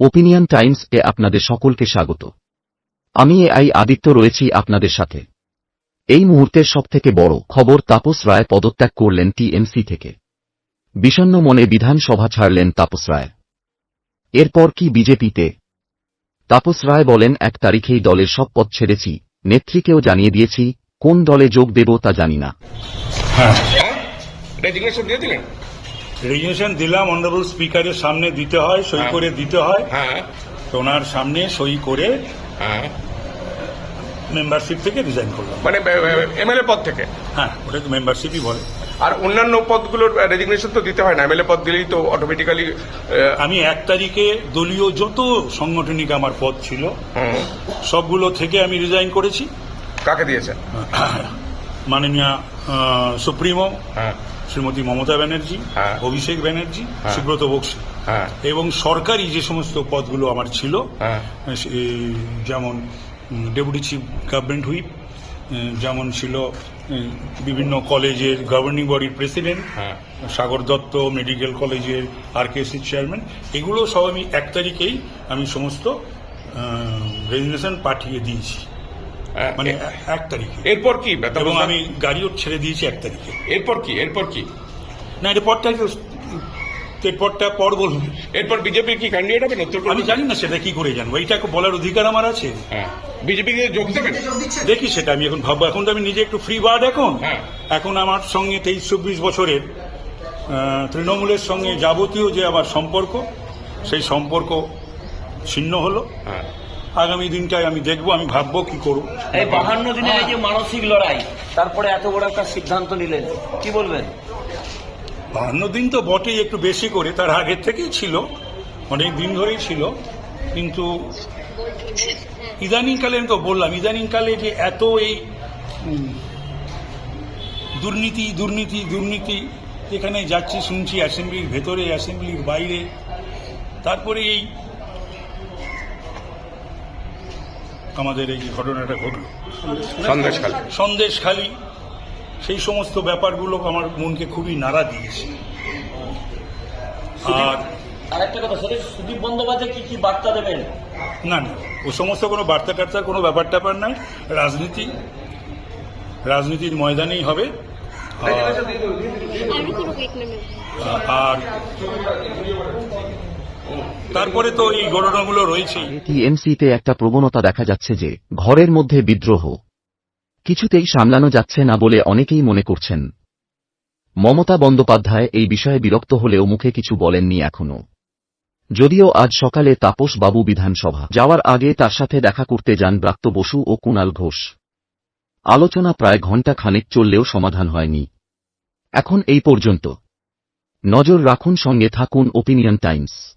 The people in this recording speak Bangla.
ওপিনিয়ন টাইমস এ আপনাদের সকলকে স্বাগত। আমি এ আই আদিত্য রয়েছি আপনাদের সাথে। এই মুহূর্তের সবথেকে বড় খবর তাপস রায় পদত্যাগ করলেন টিএমসি থেকে। বিষণ্ন মনে বিধানসভা ছাড়লেন তাপস রায়। এরপর কি বিজেপিতে? তাপস রায় বলেন, এক তারিখেই দলের সব পদ ছেড়েছি, নেত্রীকেও জানিয়ে দিয়েছি, কোন দলে যোগ দেব তা জানি না। হ্যাঁ। রেজিগনেশন দিলাম অনারেবল স্পিকারের সামনে দিতে হয় সই হ্যাঁ। করে দিতে হয়। হ্যাঁ। তো ওনার সামনে সই করে হ্যাঁ। মেম্বারশিপ থেকে রিজাইন করলাম। মানে এমএলএ পদ থেকে? হ্যাঁ ওটাকে মেম্বারশিপই বলে। আর অন্যান্য পদগুলোর রেজিগনেশন তো দিতে হয় না। এমএলএ পদ দিলেই তো অটোমেটিক্যালি আমি এক তারিখে দলীয় যত সাংগঠনিক আমার পদ ছিল সবগুলো থেকে আমি রিজাইন করেছি। কাকে দিয়েছেন? মাননীয় সুপ্রিমো হ্যাঁ। শ্রীমতী মমতা ব্যানার্জি হ্যাঁ। অভিষেক ব্যানার্জি হ্যাঁ। সুব্রত বক্সি। হ্যাঁ। এবং সরকারি যে সমস্ত পদগুলো আমার ছিল সে- যেমন ডেপুটি চিফ গভর্নমেন্ট হুইপ যেমন ছিল বিভিন্ন কলেজের গভর্নিং বডির প্রেসিডেন্ট হ্যাঁ। সাগর দত্ত মেডিকেল কলেজের আরকেসি চেয়ারম্যান এগুলো সব আমি এক তারিখেই আমি সমস্ত রেজিগনেশন পাঠিয়ে দিয়েছি। মানে এক তারিখে। এরপর কি? এবং আমি গাড়িও ছেড়ে দিয়েছি এক তারিখে। এরপর কি? এরপর কি? না এরপরটা এরপরটা পর বলুন। এরপর বিজেপির কি ক্যান্ডিডেট হবেন উত্তর আমি জানি না সেটা কি করে জানব। এইটা বলার অধিকার আমার আছে। হ্যাঁ। বিজেপিকে যোগ দেবেন দেখি সেটা আমি এখন ভাববো। এখন তো আমি নিজে একটু ফ্রি বার্ড এখন। হ্যাঁ। এখন আমার সঙ্গে তেইশ চব্বিশ বছরের তৃণমূলের সঙ্গে যাবতীয় যে আমার সম্পর্ক সেই সম্পর্ক ছিন্ন হলো। হ্যাঁ। আগামী দিনটায় আমি দেখব আমি ভাববো কি করব। এই বাহান্ন দিনের এই যে মানসিক লড়াই। তারপরে এত বড় একটা সিদ্ধান্ত নিলেন। কি বলবেন? বাহান্ন দিন তো বটেই একটু বেশি করে তার আগের থেকেই ছিল অনেক দিন ধরেই ছিল। কিন্তু ইদানিংকালে আমি তো বললাম ইদানিংকালে যে এত এই দুর্নীতি দুর্নীতি দুর্নীতি এখানে যাচ্ছি শুনছি অ্যাসেম্বলির ভেতরে অ্যাসেম্বলির বাইরে তারপরে এই আমাদের এই যে ঘটনাটা ঘটল। সন্দেশখালী। সন্দেশখালী সেই সমস্ত ব্যাপারগুলো আমার মনকে খুবই নাড়া দিয়েছে। আর আরেকটা কথা সেটা সুদীপ বন্দ্যোপাধ্যায় কি কি বার্তা দেবেন? না না ও সমস্ত কোনো বার্তা টার্তার কোনো ব্যাপার ট্যাপার নাই রাজনীতি রাজনীতির ময়দানেই হবে। আর- তারপরে তো এই ঘটনাগুলো রয়েছেই। টিএমসিতে একটা প্রবণতা দেখা যাচ্ছে যে, ঘরের মধ্যে বিদ্রোহ। কিছুতেই সামলানো যাচ্ছে না বলে অনেকেই মনে করছেন। মমতা বন্দ্যোপাধ্যায় এই বিষয়ে বিরক্ত হলেও মুখে কিছু বলেননি এখনও। যদিও আজ সকালে তাপস বাবু বিধানসভা যাওয়ার আগে তার সাথে দেখা করতে যান ব্রাত্য বসু ও কুণাল ঘোষ। আলোচনা প্রায় ঘণ্টা খানেক চললেও সমাধান হয়নি। এখন এই পর্যন্ত। নজর রাখুন সঙ্গে থাকুন ওপিনিয়ন টাইমস।